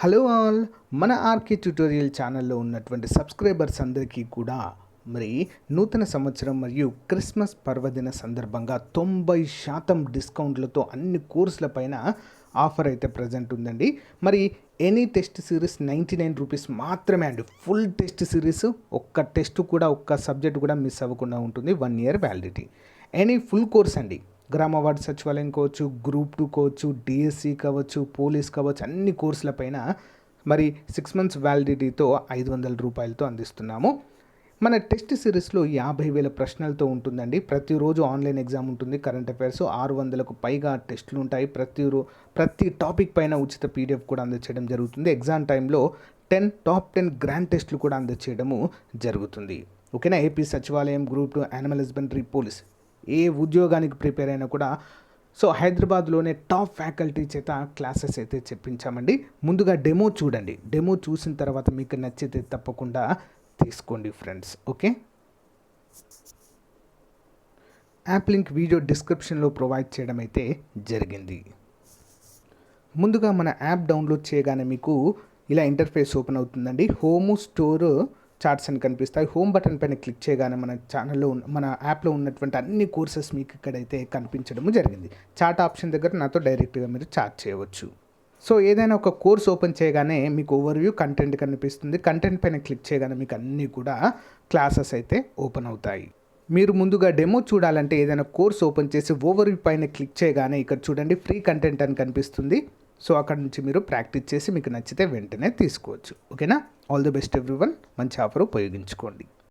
Hello all మన RK tutorial ఛానల్లో ఉన్నటువంటి సబ్స్క్రైబర్స్ అందరికీ కూడా మరి నూతన సంవత్సరం మరియు క్రిస్మస్ పర్వదిన సందర్భంగా తొంభై శాతం డిస్కౌంట్లతో అన్ని కోర్సుల పైన ఆఫర్ అయితే ప్రజెంట్ ఉందండి. మరి any test series ninety nine rupees మాత్రమే అండి. ఫుల్ టెస్ట్ సిరీస్ ఒక్క టెస్ట్ కూడా ఒక్క సబ్జెక్ట్ కూడా మిస్ అవ్వకుండా ఉంటుంది. One year validity. Any full course అండి. గ్రామ వార్డు సచివాలయం కావచ్చు గ్రూప్ టూ కావచ్చు డిఎస్సి కావచ్చు పోలీస్ కావచ్చు అన్ని కోర్సుల పైన మరి సిక్స్ మంత్స్ వ్యాలిడిటీతో ఐదు వందల రూపాయలతో అందిస్తున్నాము. మన టెస్ట్ సిరీస్లో యాభై వేల ప్రశ్నలతో ఉంటుందండి. ప్రతిరోజు ఆన్లైన్ ఎగ్జామ్ ఉంటుంది కరెంట్ అఫైర్స్ ఆరు వందలకు పైగా టెస్టులు ఉంటాయి. ప్రతి రో ప్రతి టాపిక్ పైన ఉచిత పీడిఎఫ్ కూడా అందచేయడం జరుగుతుంది. ఎగ్జామ్ టైంలో టెన్ టాప్ టెన్ గ్రాండ్ టెస్టులు కూడా అందచేయడము జరుగుతుంది. ఓకేనా? ఏపీ సచివాలయం group two animal husbandry police ఏ ఉద్యోగానికి ప్రిపేర్ అయినా కూడా. సో హైదరాబాద్లోనే టాప్ ఫ్యాకల్టీ చేత క్లాసెస్ అయితే చెప్పించామండి. ముందుగా డెమో చూడండి. డెమో చూసిన తర్వాత మీకు నచ్చితే తప్పకుండా తీసుకోండి friends. Okay? App link video డిస్క్రిప్షన్లో ప్రొవైడ్ చేయడం అయితే జరిగింది. ముందుగా మన యాప్ డౌన్లోడ్ చేయగానే మీకు ఇలా ఇంటర్ఫేస్ ఓపెన్ అవుతుందండి. హోము స్టోర్ చార్ట్స్ అని కనిపిస్తాయి. హోమ్ బటన్ పైన క్లిక్ చేయగానే మన ఛానల్లో ఉన్న మన యాప్లో ఉన్నటువంటి అన్ని కోర్సెస్ మీకు ఇక్కడైతే కనిపించడం జరిగింది. చార్ట్ ఆప్షన్ దగ్గర నాతో డైరెక్ట్గా మీరు చార్ట్ చేయవచ్చు. సో ఏదైనా ఒక కోర్స్ ఓపెన్ చేయగానే మీకు ఓవర్వ్యూ కంటెంట్ కనిపిస్తుంది. కంటెంట్ పైన క్లిక్ చేయగానే మీకు అన్నీ కూడా క్లాసెస్ అయితే ఓపెన్ అవుతాయి. మీరు ముందుగా డెమో చూడాలంటే ఏదైనా కోర్స్ ఓపెన్ చేసి ఓవర్వ్యూ పైన క్లిక్ చేయగానే ఇక్కడ చూడండి ఫ్రీ కంటెంట్ అని కనిపిస్తుంది. సో అక్కడ నుంచి మీరు ప్రాక్టీస్ చేసి మీకు నచ్చితే వెంటనే తీసుకోవచ్చు. ఓకేనా? ఆల్ ది బెస్ట్ ఎవ్రీవన్ మంచి ఆఫర్ ఉపయోగించుకోండి.